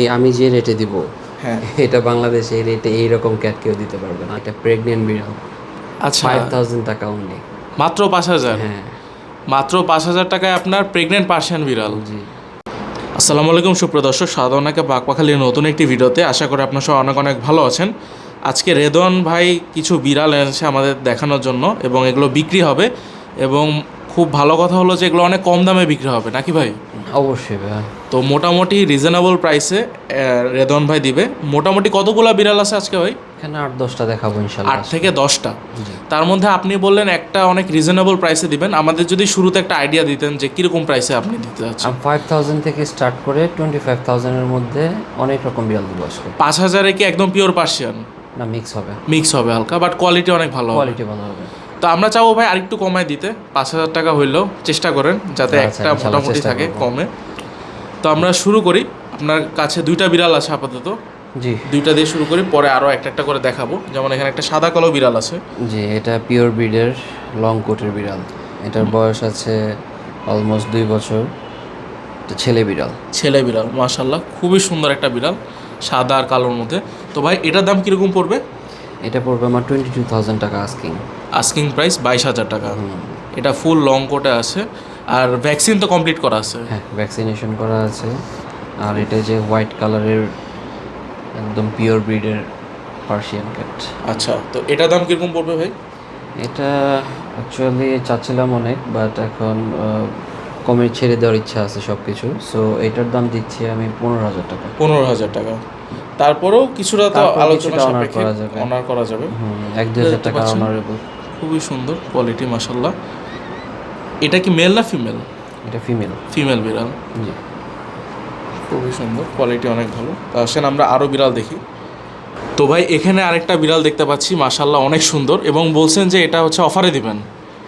এই আমি যে রেটে দিব হ্যাঁ। এটা বাংলাদেশে এই রেটে এইরকম ক্যাট কেউ দিতে পারবে না। এটা প্রেগনেন্ট বিড়াল আচ্ছা। ফাইভ থাউজেন্ড টাকা অনলি মাত্র পাঁচ হাজার? হ্যাঁ। মাত্র পাঁচ হাজার টাকায় আপনার প্রেগনেন্ট পার্সিয়ান বিড়াল জি। আসসালামু আলাইকুম সুপ্রদর্শক সাধারণকে বাকপাখালির নতুন একটি ভিডিওতে আশা করি আপনার সব অনেক অনেক ভালো আছেন। আজকে রেদন ভাই কিছু বিড়াল এনেছে আমাদের দেখানোর জন্য এবং এগুলো বিক্রি হবে এবং খুব ভালো কথা হলো যে এগুলো অনেক কম দামে বিক্রি হবে নাকি ভাই? অবশ্যই ভাইয়া তো মোটামুটি রিজনেবল প্রাইসে রেদন ভাই দিবে। মোটামুটি কতগুলা বিড়াল আছে আজকে ভাই? এখানে আট দশটা দেখাবো ইনশাল্লাহ। আট থেকে দশটা। তার মধ্যে আপনি বললেন একটা অনেক রিজনেবল প্রাইসে দিবেন। আমাদের যদি শুরুতে একটা আইডিয়া দিতেন যে কীরকম প্রাইসে আপনি দিতে যাচ্ছেন আর ফাইভ থাউজেন্ড থেকে স্টার্ট করে টোয়েন্টি ফাইভ থাউজেন্ডের মধ্যে অনেক রকম বিড়াল দিব আজকে। পাঁচ হাজারে কি একদম পিওর পার্সিয়ান না মিক্স হবে। মিক্স হবে হালকা বাট কোয়ালিটি অনেক ভালো কোয়ালিটি ভালো হবে। তো আমরা চাবো ভাই আরেকটু কমায় দিতে। পাঁচ হাজার টাকা হইলেও চেষ্টা করেন যাতে আচ্ছা, একটা মোটামুটি থাকে কমে। তো আমরা শুরু করি। আপনার কাছে দুইটা বিড়াল আছে আপাতত। জি। দুইটা দিয়ে শুরু করি পরে আরও একটা একটা করে দেখাবো। যেমন এখানে একটা সাদা কালো বিড়াল আছে। জি এটা পিওর ব্রিডের লং কোটের বিড়াল। এটার বয়স আছে অলমোস্ট দুই বছর। এটা ছেলে বিড়াল। ছেলে বিড়াল মাশাল্লাহ খুবই সুন্দর একটা বিড়াল সাদা আর কালোর মধ্যে। তো ভাই এটার দাম কীরকম পড়বে? এটা পড়বে আমার টোয়েন্টি টু থাউজেন্ড টাকা আস্কিং আস্কিং প্রাইস বাইশ হাজার টাকা। এটা ফুল লং কোটে আছে। আর ভ্যাকসিন তো কমপ্লিট করা আছে। হ্যাঁ ভ্যাকসিনেশন করা আছে। আর এটা যে হোয়াইট কালারের একদম পিওর ব্রিডের পার্সিয়ান ক্যাট আচ্ছা তো এটার দাম কীরকম পড়বে ভাই? এটা অ্যাকচুয়ালি চাচ্ছিলাম অনেক বাট এখন কমে ছেড়ে দেওয়ার ইচ্ছা আছে সব কিছু সো এটার দাম দিচ্ছি আমি পনেরো হাজার টাকা। পনেরো হাজার টাকা। তারপরেও কিছুটা তো আলোচনা honor করা যাবে। অনার করা যাবে। হুম, এক দুই হাজার টাকা অনারেবল খুবই সুন্দর কোয়ালিটি মাসাল্লাহ এটা কি মেল না ফিমেল এটা ফিমেল ফিমেল বিড়াল। জি। খুবই সুন্দর কোয়ালিটি অনেক ভালো। তা আসেন আমরা আরও বিড়াল দেখি। তো ভাই এখানে আরেকটা বিড়াল দেখতে পাচ্ছি মাসাল্লাহ অনেক সুন্দর এবং বলছেন যে এটা হচ্ছে অফারে দিবেন।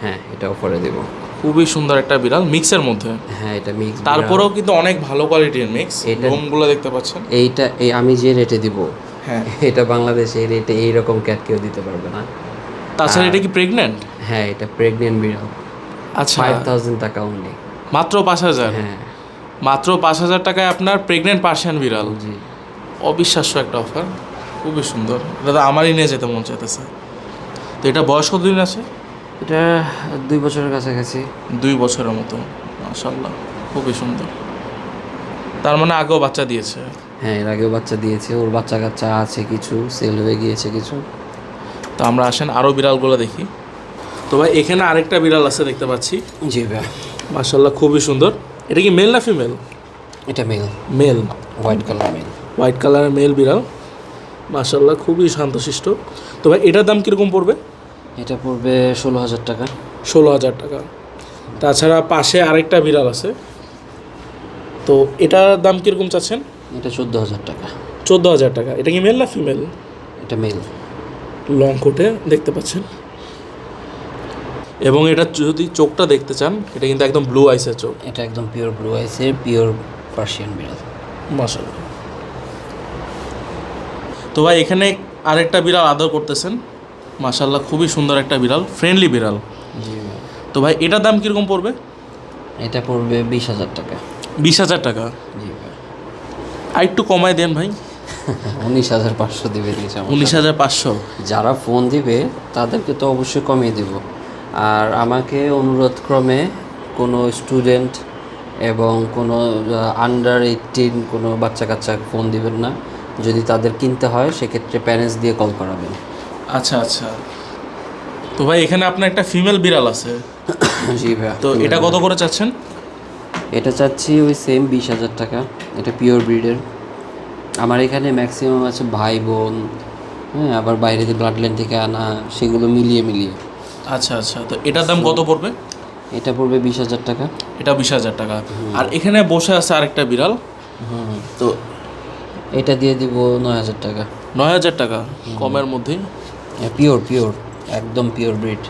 হ্যাঁ এটা অফারে দেবো। খুবই সুন্দর একটা বিড়াল মিক্সের মধ্যে। হ্যাঁ এটা মিক্স তারপরেও কিন্তু অনেক ভালো কোয়ালিটির মিক্স লোমগুলো দেখতে পাচ্ছেন। এইটা এই আমি যে রেটে দিব হ্যাঁ। এটা বাংলাদেশে এই রেটে এইরকম ক্যাট কেউ দিতে পারবে না। তাছাড়া এটা কি প্রেগনেন্ট হ্যাঁ এটা প্রেগনেন্ট বিড়াল। আচ্ছা। ফাইভ থাউজেন্ড টাকা অনলি মাত্র পাঁচ হাজার? হ্যাঁ। মাত্র পাঁচ হাজার টাকায় আপনার প্রেগনেন্ট পার্সিয়ান বিড়াল। জি। অবিশ্বাস্য একটা অফার খুবই সুন্দর। এটা তো আমারই নিয়ে যেতে মন চাইতেছে। তো এটা বয়স কতদিন আছে? এটা দুই বছরের কাছাকাছি। দুই বছরের মতো। মাশাল্লাহ খুবই সুন্দর। তার মানে আগেও বাচ্চা দিয়েছে। হ্যাঁ এর আগেও বাচ্চা দিয়েছে। ওর বাচ্চা কাচ্চা আছে কিছু সেল হয়ে গিয়েছে কিছু। তো আমরা আসেন আরও বিড়ালগুলো দেখি। তো ভাই এখানে আরেকটা বিড়াল আছে দেখতে পাচ্ছি। জি ভাই। মাশাল্লাহ খুবই সুন্দর। এটা কি মেল না ফিমেল? এটা male. Male. White colour male. White কালারের মেল বিড়াল। মাশাল্লাহ খুবই শান্তশিষ্ট। তো ভাই এটার দাম কীরকম পড়বে? এটা পড়বে ষোলো হাজার টাকা। ষোলো হাজার টাকা। তাছাড়া পাশে আরেকটা বিড়াল আছে। তো এটার দাম কীরকম চাচ্ছেন? এটা চোদ্দ হাজার টাকা। চোদ্দ হাজার টাকা। এটা কি মেল না ফিমেল? এটা মেল। লং কোটে দেখতে পাচ্ছেন। এবং এটা যদি চোখটা দেখতে চান এটা কিন্তু একদম ব্লু আইসের চোখ। এটা একদম পিওর ব্লু আইসের পিওর পার্সিয়ান বিড়াল। মাসাল্লাহ তো ভাই এখানে আরেকটা বিড়াল আদর করতেছেন। মাসাল্লাহ খুবই সুন্দর একটা বিড়াল ফ্রেন্ডলি বিড়াল। তো ভাই এটার দাম কীরকম পড়বে? এটা পড়বে বিশ হাজার টাকা। বিশ হাজার টাকা। জি ভাই। আর একটু কমায় দেন ভাই। উনিশ হাজার পাঁচশো দিবে দিয়েছে উনিশ হাজার পাঁচশো? যারা ফোন দিবে তাদেরকে তো অবশ্যই কমিয়ে দিব। আর আমাকে অনুরোধ ক্রমে কোনো স্টুডেন্ট এবং কোনো আন্ডার এইটিন কোনো বাচ্চা কাচ্চা ফোন দিবেন না। যদি তাদের কিনতে হয় সেক্ষেত্রে প্যারেন্টস দিয়ে কল করাবেন। আচ্ছা আচ্ছা। তো ভাই এখানে আপনার একটা ফিমেল বিড়াল আছে। জি ভাইয়া তো এটা কত করে চাচ্ছেন? এটা চাচ্ছি ওই সেম বিশ হাজার টাকা। এটা পিওর ব্রিডের আমার এখানে ম্যাক্সিমাম আছে ভাই বোন হ্যাঁ আবার বাইরে থেকে ব্লাড লাইন থেকে আনা সেগুলো মিলিয়ে মিলিয়ে। আচ্ছা আচ্ছা তো এটার দাম কত পড়বে? এটা পড়বে বিশ হাজার টাকা। এটা বিশ হাজার টাকা। আর এখানে বসে আছে আরেকটা বিড়াল। হুম। তো এটা দিয়ে দিব নয় হাজার টাকা। নয় হাজার টাকা কমের মধ্যেই। পিওর পিওর একদম পিওর ব্রিড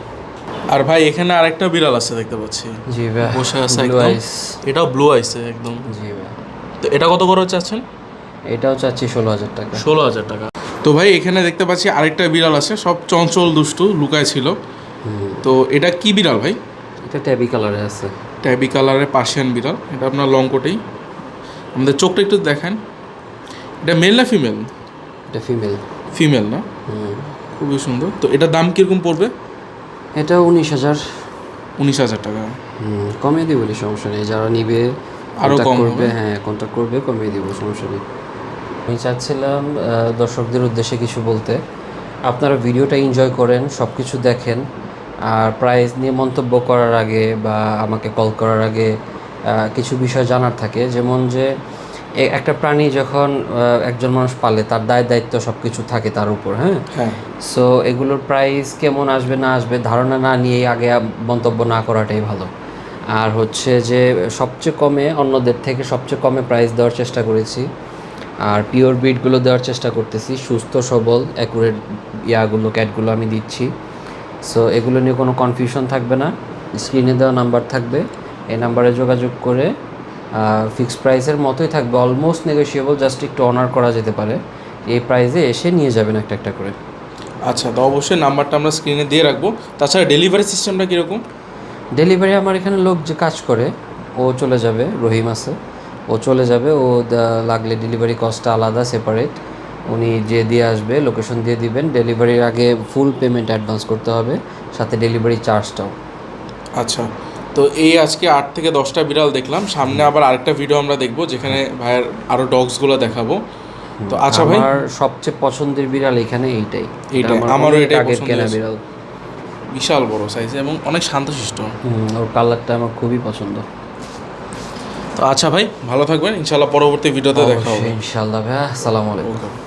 আর ভাই এখানে আরেকটা বিড়াল আছে দেখতে পাচ্ছি। জি ভাই বসে আছে একদম। এটাও ব্লু আইসে একদম। জি ভাই। তো এটা কত করে চাচ্ছেন? এটাও চাচ্ছি ষোলো হাজার টাকা। ষোলো হাজার টাকা। তো ভাই এখানে দেখতে পাচ্ছি আরেকটা বিড়াল আছে সব চঞ্চল দুষ্টু লুকায় ছিল। তো এটা কি বিড়াল ভাই? এটা ট্যাবি কালারে আছে। ট্যাবি কালারের পার্সিয়ান বিড়াল এটা আপনার লং কোটেই আমাদের চোখটা একটু দেখেন। এটা মেল না ফিমেল এটা ফিমেল ফিমেল না? খুবই সুন্দর। তো এটার দাম কীরকম পড়বে? এটা উনিশ হাজার। উনিশ হাজার টাকা। হুম, কমিয়ে দিব বলি সমস্যা নেই। যারা নিবে আরও contact কম করবে হ্যাঁ কন্ট্যাক্ট করবে কমিয়ে দিব সমস্যা নেই। আমি চাচ্ছিলাম দর্শকদের উদ্দেশ্যে কিছু বলতে। আপনারা ভিডিওটা এনজয় করেন সব কিছু দেখেন আর প্রাইস নিয়ে মন্তব্য করার আগে বা আমাকে কল করার আগে কিছু বিষয় জানার থাকে। যেমন যে একটা প্রাণী যখন একজন মানুষ পালে তার দায় দায়িত্ব সব কিছু থাকে তার উপর হ্যাঁ? হ্যাঁ। সো এগুলোর প্রাইস কেমন আসবে না আসবে ধারণা না নিয়ে আগে মন্তব্য না করাটাই ভালো। আর হচ্ছে যে সবচেয়ে কমে অন্যদের থেকে সবচেয়ে কমে প্রাইস দেওয়ার চেষ্টা করেছি। আর পিওর ব্রিডগুলো দেওয়ার চেষ্টা করতেছি। সুস্থ সবল অ্যাকুরেট ইয়াগুলো ক্যাটগুলো আমি দিচ্ছি। সো এগুলো নিয়ে কোনো কনফিউশন থাকবে না। স্ক্রিনে দেওয়া নাম্বার থাকবে। এই নাম্বারে যোগাযোগ করে ফিক্সড প্রাইসের মতোই থাকবে। অলমোস্ট নেগোশিয়েবল জাস্ট একটু অনার করা যেতে পারে। এই প্রাইসে এসে নিয়ে যাবেন একটা একটা করে। আচ্ছা তো অবশ্যই নাম্বারটা আমরা স্ক্রিনে দিয়ে রাখব। তাছাড়া ডেলিভারি সিস্টেমটা কীরকম? ডেলিভারি আমার এখানে লোক যে কাজ করে ও চলে যাবে রহিম আছে। ও চলে যাবে ও লাগলে ডেলিভারি কস্টটা আলাদা সেপারেট উনি যে দিয়ে আসবে লোকেশন দিয়ে দিবেন। ডেলিভারির আগে ফুল পেমেন্ট অ্যাডভান্স করতে হবে সাথে ডেলিভারি চার্জটাও আচ্ছা তো এই আজকে আট থেকে দশটা বিড়াল দেখলাম। সামনে আবার আরেকটা ভিডিও আমরা দেখব যেখানে ভাইয়ের আরও ডগসগুলো দেখাবো। তো আচ্ছা ভাই। আমার সবচেয়ে পছন্দের বিড়াল এখানে এইটাই। এটা এইটাই, আমারও এটাই আগের কেনা বিড়াল। বিশাল বড় সাইজ এবং অনেক শান্তশিষ্ট। হুম, ওর কালারটা আমার খুবই পছন্দ। তো আচ্ছা ভাই ভালো থাকবেন। ইনশাল্লাহ পরবর্তী ভিডিওতে দেখা হবে। ইনশাল্লাহ ইনশাআল্লাহ ভাইয়া। আসসালামু আলাইকুম।